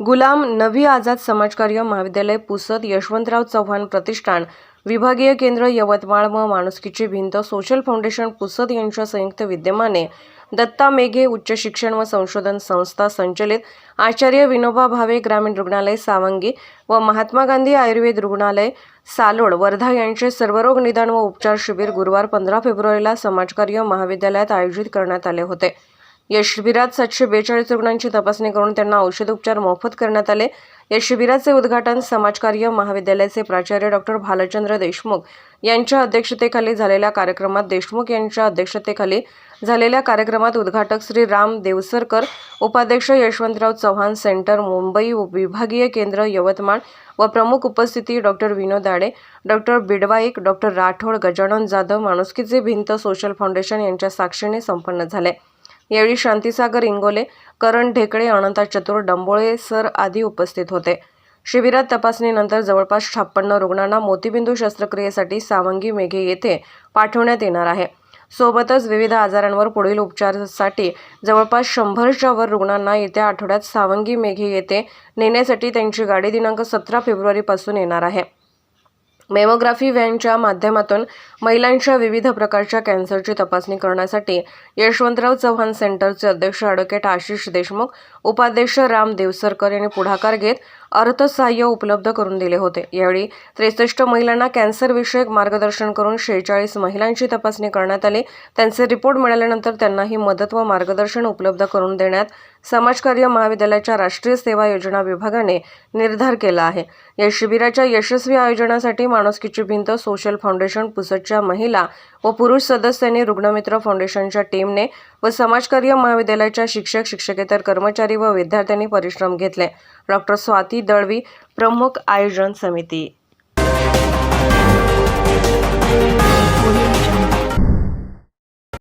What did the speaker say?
गुलाम नबी आझाद समाजकार्य महाविद्यालय पुसद यशवंतराव चव्हाण प्रतिष्ठान विभागीय केंद्र यवतमाळ व माणुसकीची भिंत सोशल फाउंडेशन पुसद यांच्या संयुक्त विद्यमाने दत्ता मेघे उच्च शिक्षण व संशोधन संस्था संचलित आचार्य विनोबा भावे ग्रामीण रुग्णालय सावंगी व महात्मा गांधी आयुर्वेद रुग्णालय सालोड वर्धा यांचे सर्वरोग निदान व उपचार शिबिर गुरुवार पंधरा फेब्रुवारीला समाजकार्य महाविद्यालयात आयोजित करण्यात आले होते. या शिबिरात सातशे बेचाळीस रुग्णांची तपासणी करून त्यांना औषधोपचार मोफत करण्यात आले. या शिबिराचे उद्घाटन समाजकार्य महाविद्यालयाचे प्राचार्य डॉक्टर भालचंद्र देशमुख यांच्या अध्यक्षतेखाली झालेल्या कार्यक्रमात देशमुख यांच्या अध्यक्षतेखाली झालेल्या कार्यक्रमात उद्घाटक श्री राम देवसरकर उपाध्यक्ष यशवंतराव चव्हाण सेंटर मुंबई विभागीय केंद्र यवतमाळ व प्रमुख उपस्थिती doctor Vinod Ade doctor Bidwaik doctor Rathod Gajanan Jadhav माणुसकीचे भिंत सोशल फाउंडेशन यांच्या साक्षीने संपन्न झाले. यावेळी शांतीसागर इंगोले करण ढेकळे अनंता चतुर डंबोळे सर आदी उपस्थित होते. शिबिरात तपासणीनंतर जवळपास छप्पन्न रुग्णांना मोतीबिंदू शस्त्रक्रियेसाठी सावंगी मेघे येथे पाठवण्यात येणार आहे. सोबतच विविध आजारांवर पुढील उपचारासाठी जवळपास शंभरच्या वर रुग्णांना येत्या आठवड्यात सावंगी मेघे येथे नेण्यासाठी त्यांची गाडी दिनांक सतरा फेब्रुवारीपासून येणार आहे. मेमोग्राफी व्हॅनच्या माध्यमातून महिलांच्या विविध प्रकारच्या कॅन्सरची तपासणी करण्यासाठी यशवंतराव चव्हाण सेंटरचे अध्यक्ष ॲडव्होकेट आशिष देशमुख उपाध्यक्ष राम देवसरकर यांनी पुढाकार घेत अर्थसहाय्य उपलब्ध करून दिले होते. यावेळी त्रेसष्ट महिलांना कॅन्सरविषयक मार्गदर्शन करून शेहेचाळीस महिलांची तपासणी करण्यात आली. त्यांचे रिपोर्ट मिळाल्यानंतर त्यांनाही मदत व मार्गदर्शन उपलब्ध करून देण्यात समाजकार्य महाविद्यालयाच्या राष्ट्रीय सेवा योजना विभागाने निर्धार केला आहे. या शिबिराच्या यशस्वी आयोजनासाठी माणुसकीची भिंत सोशल फाउंडेशन पुसदच्या महिला व पुरुष सदस्यांनी रुग्णमित्र फाउंडेशनच्या टीमने व समाजकार्य महाविद्यालयाच्या शिक्षक शिक्षकेतर कर्मचारी व विद्यार्थ्यांनी परिश्रम घेतले. डॉक्टर स्वाती दळवी प्रमुख आयोजन समिती.